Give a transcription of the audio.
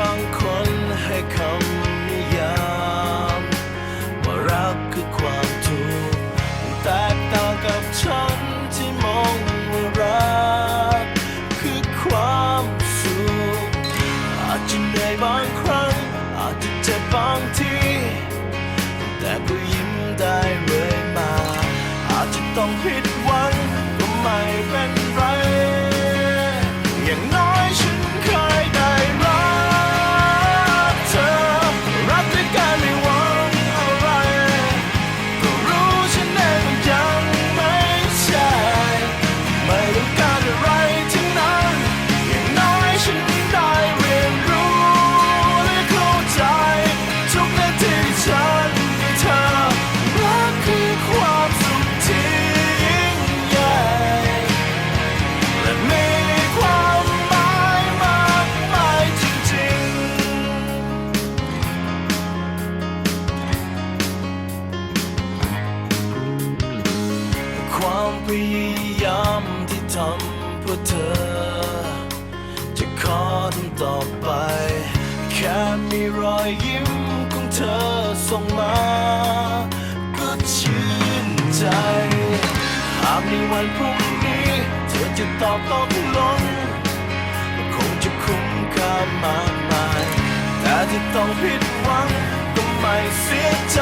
บางคนให้คำนิยามว่ารักคือความทุกข์แตกต่างกับฉันที่มองว่ารัก คือความสุขอาจจะเหนื่อยบางครั้ง อาจจะเจ็บบางที แต่ก็ยิ้มได้เรื่อยมา อาจจะต้องผิด ความพยายามที่ทำเพื่อเธอ จะขอทำต่อไป แค่มีรอยยิ้มของเธอส่งมา ก็ชื่นใจ หากในวันพรุ่งนี้ เธอจะตอบตกลงคงจะคุ้มค่ามากมาย แต่ที่ต้องผิดหวังก็ไม่เสียใจ